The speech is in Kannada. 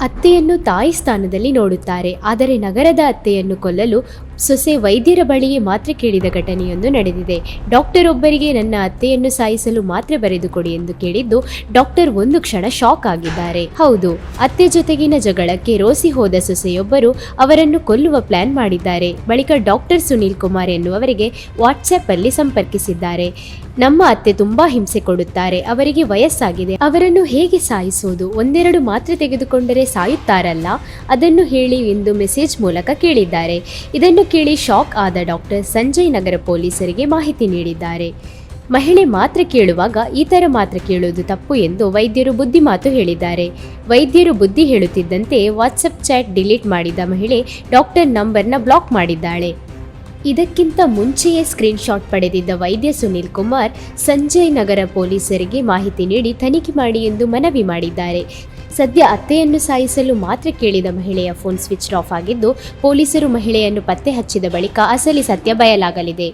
ಅತ್ತೆಯನ್ನು ತಾಯಿ ಸ್ಥಾನದಲ್ಲಿ ನೋಡುತ್ತಾರೆ. ಆದರೆ ನಗರದ ಅತ್ತೆಯನ್ನು ಕೊಲ್ಲಲು ಸೊಸೆ ವೈದ್ಯರ ಬಳಿಯೇ ಮಾತ್ರೆ ಕೇಳಿದ ಘಟನೆಯೊಂದು ನಡೆದಿದೆ. ಡಾಕ್ಟರ್ ಒಬ್ಬರಿಗೆ ನನ್ನ ಅತ್ತೆಯನ್ನು ಸಾಯಿಸಲು ಮಾತ್ರೆ ಬರೆದುಕೊಡಿ ಎಂದು ಕೇಳಿದ್ದು ಡಾಕ್ಟರ್ ಒಂದು ಕ್ಷಣ ಶಾಕ್ ಆಗಿದ್ದಾರೆ. ಹೌದು, ಅತ್ತೆ ಜೊತೆಗಿನ ಜಗಳಕ್ಕೆ ರೋಸಿ ಹೋದ ಸೊಸೆಯೊಬ್ಬರು ಅವರನ್ನು ಕೊಲ್ಲುವ ಪ್ಲಾನ್ ಮಾಡಿದ್ದಾರೆ. ಬಳಿಕ ಡಾಕ್ಟರ್ ಸುನೀಲ್ ಕುಮಾರ್ ಎನ್ನುವರಿಗೆ ವಾಟ್ಸ್ಆಪ್ ಅಲ್ಲಿ ಸಂಪರ್ಕಿಸಿದ್ದಾರೆ. ನಮ್ಮ ಅತ್ತೆ ತುಂಬಾ ಹಿಂಸೆ ಕೊಡುತ್ತಾರೆ, ಅವರಿಗೆ ವಯಸ್ಸಾಗಿದೆ. ಅವರನ್ನು ಹೇಗೆ ಸಾಯಿಸುವುದು ಒಂದೆರಡು ಮಾತ್ರೆ ತೆಗೆದುಕೊಂಡರೆ ಸಾಯುತ್ತಾರಲ್ಲ? ಅದನ್ನು ಹೇಳಿ ಎಂದು ಮೆಸೇಜ್ ಮೂಲಕ ಕೇಳಿದ್ದಾರೆ. ಇದನ್ನು ಕೇಳಿ ಶಾಕ್ ಆದ ಡಾಕ್ಟರ್ ಸಂಜಯ್ ನಗರ ಪೊಲೀಸರಿಗೆ ಮಾಹಿತಿ ನೀಡಿದ್ದಾರೆ. ಮಹಿಳೆ ಮಾತ್ರ ಕೇಳುವಾಗ ಈ ಮಾತ್ರ ಮಾತ್ರೆ ಕೇಳುವುದು ತಪ್ಪು ಎಂದು ವೈದ್ಯರು ಬುದ್ಧಿ ಮಾತು ಹೇಳಿದ್ದಾರೆ. ವೈದ್ಯರು ಬುದ್ಧಿ ಹೇಳುತ್ತಿದ್ದಂತೆ ವಾಟ್ಸಪ್ ಚಾಟ್ ಡಿಲೀಟ್ ಮಾಡಿದ ಮಹಿಳೆ ಡಾಕ್ಟರ್ ನಂಬರ್ನ ಬ್ಲಾಕ್ ಮಾಡಿದ್ದಾಳೆ. ಇದಕ್ಕಿಂತ ಮುಂಚೆಯೇ ಸ್ಕ್ರೀನ್ಶಾಟ್ ಪಡೆದಿದ್ದ ವೈದ್ಯ ಸುನೀಲ್ ಕುಮಾರ್ ಸಂಜಯ್ ನಗರ ಪೊಲೀಸರಿಗೆ ಮಾಹಿತಿ ನೀಡಿ ತನಿಖೆ ಮಾಡಿ ಎಂದು ಮನವಿ ಮಾಡಿದ್ದಾರೆ. ಸದ್ಯ ಅತ್ತೆಯನ್ನು ಸಾಯಿಸಲು ಮಾತ್ರ ಕೇಳಿದ ಮಹಿಳೆಯ ಫೋನ್ ಸ್ವಿಚ್ ಆಫ್ ಆಗಿದ್ದು, ಪೊಲೀಸರು ಮಹಿಳೆಯನ್ನು ಪತ್ತೆ ಹಚ್ಚಿದ ಬಳಿಕ ಅಸಲಿ ಸತ್ಯ ಬಯಲಾಗಲಿದೆ.